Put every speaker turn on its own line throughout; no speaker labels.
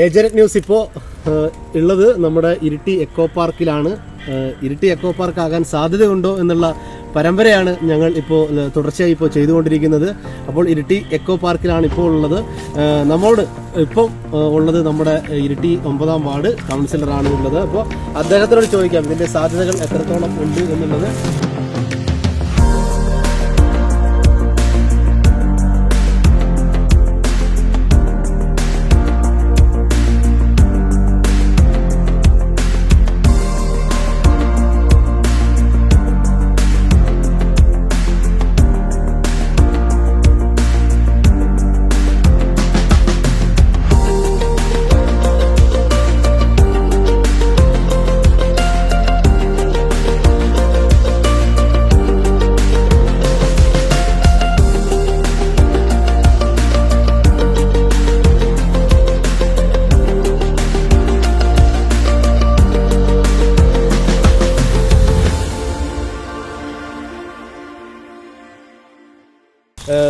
Agent news ഇപ്പോൾ ഉള്ളത് നമ്മുടെ ഇരിട്ടി എക്കോ പാർക്കിലാണ്. ഇരിട്ടി എക്കോ പാർക്ക് ആകാൻ സാധ്യതയുണ്ടോ എന്നുള്ള പരമ്പരയാണ് ഞങ്ങൾ ഇപ്പോൾ തുടർച്ചയായി ഇപ്പോൾ ചെയ്തുകൊണ്ടിരിക്കുന്നത്. അപ്പോൾ ഇരിട്ടി എക്കോ പാർക്കിലാണ് ഇപ്പോൾ ഉള്ളത്. നമ്മളോട് ഇപ്പം ഉള്ളത് നമ്മുടെ ഇരിട്ടി ഒമ്പതാം വാർഡ് കൗൺസിലറാണ് ഉള്ളത്. അപ്പോൾ അദ്ദേഹത്തിനോട് ചോദിക്കാം ഇതിന്റെ സാധ്യതകൾ എത്രത്തോളം ഉണ്ട് എന്നുള്ളത്.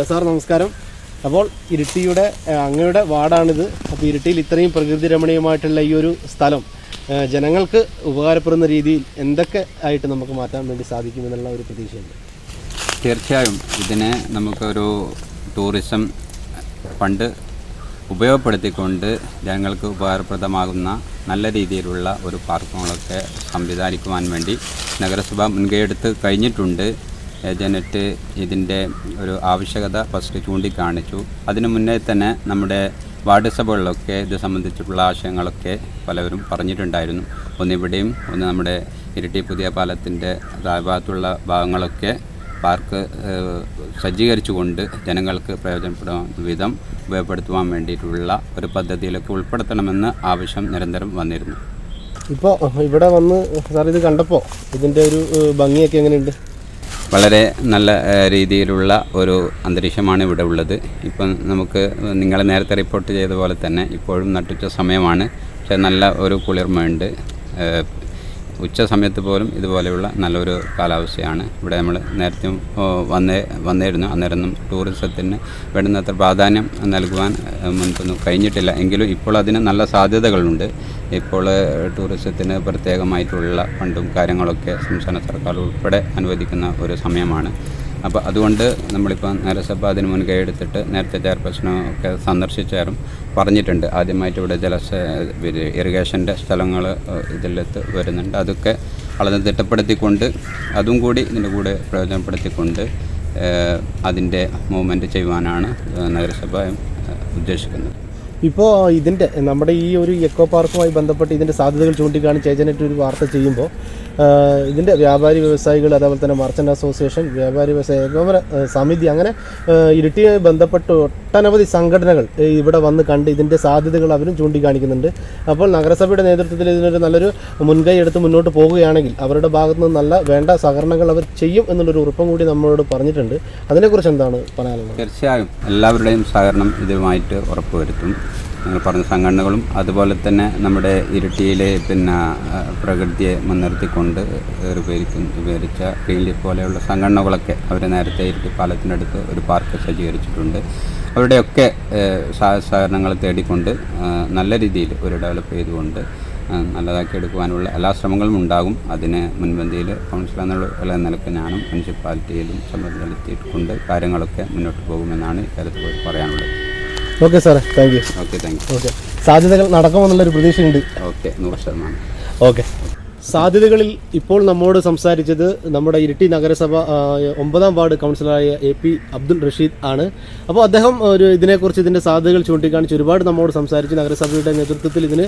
സാർ നമസ്കാരം. അപ്പോൾ ഇരിട്ടിയുടെ അങ്ങയുടെ വാർഡാണിത്. അപ്പോൾ ഇരിട്ടിയിൽ ഇത്രയും പ്രകൃതി രമണീയമായിട്ടുള്ള ഈ ഒരു സ്ഥലം ജനങ്ങൾക്ക് ഉപകാരപ്പെടുന്ന രീതിയിൽ എന്തൊക്കെ ആയിട്ട് നമുക്ക് മാറ്റാൻ വേണ്ടി സാധിക്കുമെന്നുള്ള ഒരു പ്രതീക്ഷയുണ്ട്?
തീർച്ചയായും ഇതിനെ നമുക്കൊരു ടൂറിസം ഫണ്ട് ഉപയോഗപ്പെടുത്തിക്കൊണ്ട് ജനങ്ങൾക്ക് ഉപകാരപ്രദമാകുന്ന നല്ല രീതിയിലുള്ള ഒരു പാർക്കുകളൊക്കെ സംവിധാനിക്കുവാൻ വേണ്ടി നഗരസഭ മുൻകൈയെടുത്ത് കഴിഞ്ഞിട്ടുണ്ട്. ഏജനറ്റ് ഇതിന്റെ ഒരു ആവശ്യകത ഫസ്റ്റ് ചൂണ്ടിക്കാണിച്ചു. അതിനു മുന്നേ തന്നെ നമ്മുടെ വാർഡ് സഭകളിലൊക്കെ ഇത് സംബന്ധിച്ചിട്ടുള്ള ആശയങ്ങളൊക്കെ പലവരും പറഞ്ഞിട്ടുണ്ടായിരുന്നു. ഒന്നിവിടെയും ഒന്ന് നമ്മുടെ ഇരട്ടി പുതിയ പാലത്തിന്റെ താഴ്ഭാഗത്തുള്ള ഭാഗങ്ങളൊക്കെ പാർക്ക് സജ്ജീകരിച്ചുകൊണ്ട് ജനങ്ങൾക്ക് പ്രയോജനപ്പെടുന്ന വിധം ഉപയോഗപ്പെടുത്തുവാൻ വേണ്ടിയിട്ടുള്ള ഒരു പദ്ധതിയിലൊക്കെ ഉൾപ്പെടുത്തണമെന്ന് ആവശ്യം നിരന്തരം വന്നിരുന്നു.
ഇപ്പോൾ ഇവിടെ വന്ന് സാർ ഇത് കണ്ടപ്പോൾ ഇതിന്റെ ഒരു ഭംഗിയൊക്കെ എങ്ങനെയുണ്ട്?
വളരെ നല്ല രീതിയിലുള്ള ഒരു അന്തരീക്ഷമാണ് ഇവിടെ ഉള്ളത്. ഇപ്പം നമുക്ക് നിങ്ങൾ നേരത്തെ റിപ്പോർട്ട് ചെയ്ത പോലെ തന്നെ ഇപ്പോഴും നട്ടുച്ച സമയമാണ്. പക്ഷേ നല്ല ഒരു കുളിർമയുണ്ട്. ഉച്ച സമയത്ത് പോലും ഇതുപോലെയുള്ള നല്ലൊരു കാലാവസ്ഥയാണ് ഇവിടെ നമ്മൾ നേരത്തെ വന്നേ വന്നിരുന്നു. അന്നേരം ടൂറിസത്തിന് വേണ്ടുന്നത്ര പ്രാധാന്യം നൽകുവാൻ മുൻപൊന്നും കഴിഞ്ഞിട്ടില്ല. എങ്കിലും ഇപ്പോൾ അതിന് നല്ല സാധ്യതകളുണ്ട്. ഇപ്പോൾ ടൂറിസത്തിന് പ്രത്യേകമായിട്ടുള്ള ഫണ്ടും കാര്യങ്ങളൊക്കെ സംസ്ഥാന സർക്കാർ ഉൾപ്പെടെ അനുവദിക്കുന്ന ഒരു സമയമാണ്. അപ്പോൾ അതുകൊണ്ട് നമ്മളിപ്പോൾ നഗരസഭ അതിന് മുൻകൈ എടുത്തിട്ട് നേരത്തെ ചെയർപേഴ്സണൊക്കെ സന്ദർശിച്ചാലും പറഞ്ഞിട്ടുണ്ട്. ആദ്യമായിട്ട് ഇവിടെ ജലസ ഇറിഗേഷന്റെ സ്ഥലങ്ങൾ ഇതിലെത്ത് വരുന്നുണ്ട്. അതൊക്കെ വളരെ തിട്ടപ്പെടുത്തിക്കൊണ്ട് അതും കൂടി ഇതിന്റെ കൂടെ പ്രയോജനപ്പെടുത്തിക്കൊണ്ട് അതിന്റെ മൂവ്മെന്റ് ചെയ്യുവാനാണ് നഗരസഭ ഉദ്ദേശിക്കുന്നത്.
ഇപ്പോൾ ഇതിന്റെ നമ്മുടെ ഈ ഒരു എക്കോ പാർക്കുമായി ബന്ധപ്പെട്ട് ഇതിന്റെ സാധ്യതകൾ ചൂണ്ടിക്കാണിച്ച് ഏജനറ്റ് ഒരു വാർത്ത ചെയ്യുമ്പോൾ ഇതിന്റെ വ്യാപാരി വ്യവസായികൾ അതേപോലെ തന്നെ മർച്ചന്റ് അസോസിയേഷൻ വ്യാപാരി വ്യവസായ ഏകോപന സമിതി അങ്ങനെ ഇരുട്ടിയുമായി ബന്ധപ്പെട്ട് ഒട്ടനവധി സംഘടനകൾ ഇവിടെ വന്ന് കണ്ട് ഇതിന്റെ സാധ്യതകൾ അവരും ചൂണ്ടിക്കാണിക്കുന്നുണ്ട്. അപ്പോൾ നഗരസഭയുടെ നേതൃത്വത്തിൽ ഇതിനൊരു നല്ലൊരു മുൻകൈ എടുത്ത് മുന്നോട്ട് പോകുകയാണെങ്കിൽ അവരുടെ ഭാഗത്ത് നിന്ന് നല്ല വേണ്ട സഹകരണങ്ങൾ അവർ ചെയ്യും എന്നുള്ളൊരു ഉറപ്പും കൂടി നമ്മളോട് പറഞ്ഞിട്ടുണ്ട്. അതിനെക്കുറിച്ച് എന്താണ് പറയാനുള്ളത്?
തീർച്ചയായും എല്ലാവരുടെയും സഹകരണം ഇതുമായിട്ട് ഉറപ്പുവരുത്തും. പറഞ്ഞ സംഘടനകളും അതുപോലെ തന്നെ നമ്മുടെ ഇരിട്ടിയിലെ പിന്നെ പ്രകൃതിയെ മുൻനിർത്തിക്കൊണ്ട് വിവരിച്ച ഫീൽഡ് പോലെയുള്ള സംഘടനകളൊക്കെ അവർ നേരത്തെ ഇരിട്ടി പാലത്തിനടുത്ത് ഒരു പാർക്ക് സജ്ജീകരിച്ചിട്ടുണ്ട്. അവരുടെയൊക്കെ സഹകരണങ്ങൾ തേടിക്കൊണ്ട് നല്ല രീതിയിൽ ഒരു ഡെവലപ്പ് ചെയ്തുകൊണ്ട് നല്ലതാക്കി എടുക്കുവാനുള്ള എല്ലാ ശ്രമങ്ങളും ഉണ്ടാകും. അതിന് മുൻപന്തിയിൽ കൗൺസിലർ എന്നുള്ള നിലയ്ക്ക് ഞാനും മുനിസിപ്പാലിറ്റിയിലും സമ്മതിച്ചെടുത്തിക്കൊണ്ട് കാര്യങ്ങളൊക്കെ മുന്നോട്ട് പോകുമെന്നാണ് ഇക്കാര്യത്തിൽ പറയാനുള്ളത്.
ഓക്കെ സാറേ thank you
okay thank you
okay സാധ്യതകൾ നടക്കുമെന്നുള്ളൊരു പ്രതീക്ഷയുണ്ട്.
ഓക്കെ നൂറ് ശതമാനം.
ഓക്കെ സാധ്യതകളിൽ ഇപ്പോൾ നമ്മോട് സംസാരിച്ചത് നമ്മുടെ ഇരിട്ടി നഗരസഭ ഒമ്പതാം വാർഡ് കൗൺസിലറായ എ പി അബ്ദുൾ റഷീദ് ആണ്. അപ്പോൾ അദ്ദേഹം ഒരു ഇതിനെക്കുറിച്ച് ഇതിന്റെ സാധ്യതകൾ ചൂണ്ടിക്കാണിച്ച് ഒരുപാട് നമ്മോട് സംസാരിച്ച് നഗരസഭയുടെ നേതൃത്വത്തിൽ ഇതിന്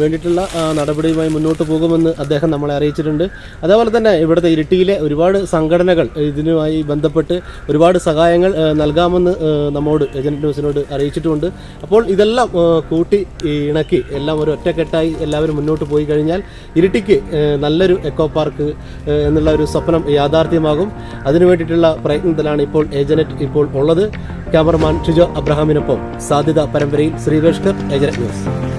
വേണ്ടിയിട്ടുള്ള നടപടിയുമായി മുന്നോട്ട് പോകുമെന്ന് അദ്ദേഹം നമ്മളെ അറിയിച്ചിട്ടുണ്ട്. അതേപോലെ തന്നെ ഇവിടുത്തെ ഇരിട്ടിയിലെ ഒരുപാട് സംഘടനകൾ ഇതിനുമായി ബന്ധപ്പെട്ട് ഒരുപാട് സഹായങ്ങൾ നൽകാമെന്ന് നമ്മോട് ഏജന്റ് ന്യൂസിനോട് അറിയിച്ചിട്ടുമുണ്ട് അപ്പോൾ ഇതെല്ലാം കൂട്ടി ഇണക്കി എല്ലാം ഒരു ഒറ്റക്കെട്ടായി എല്ലാവരും മുന്നോട്ട് പോയി കഴിഞ്ഞാൽ ഇരിട്ടിക്ക് നല്ലൊരു എക്കോ പാർക്ക് എന്നുള്ള ഒരു സ്വപ്നം യാഥാർത്ഥ്യമാകും. അതിനു വേണ്ടിയിട്ടുള്ള പ്രയത്നത്തിലാണ് ഇപ്പോൾ ഏജനറ്റ് ഇപ്പോൾ ഉള്ളത്. ക്യാമറമാൻ ഷിജോ അബ്രഹാമിനൊപ്പം സാധ്യത പരമ്പരയിൽ ശ്രീവേഷ്കർ ഏജനറ്റ് ന്യൂസ്.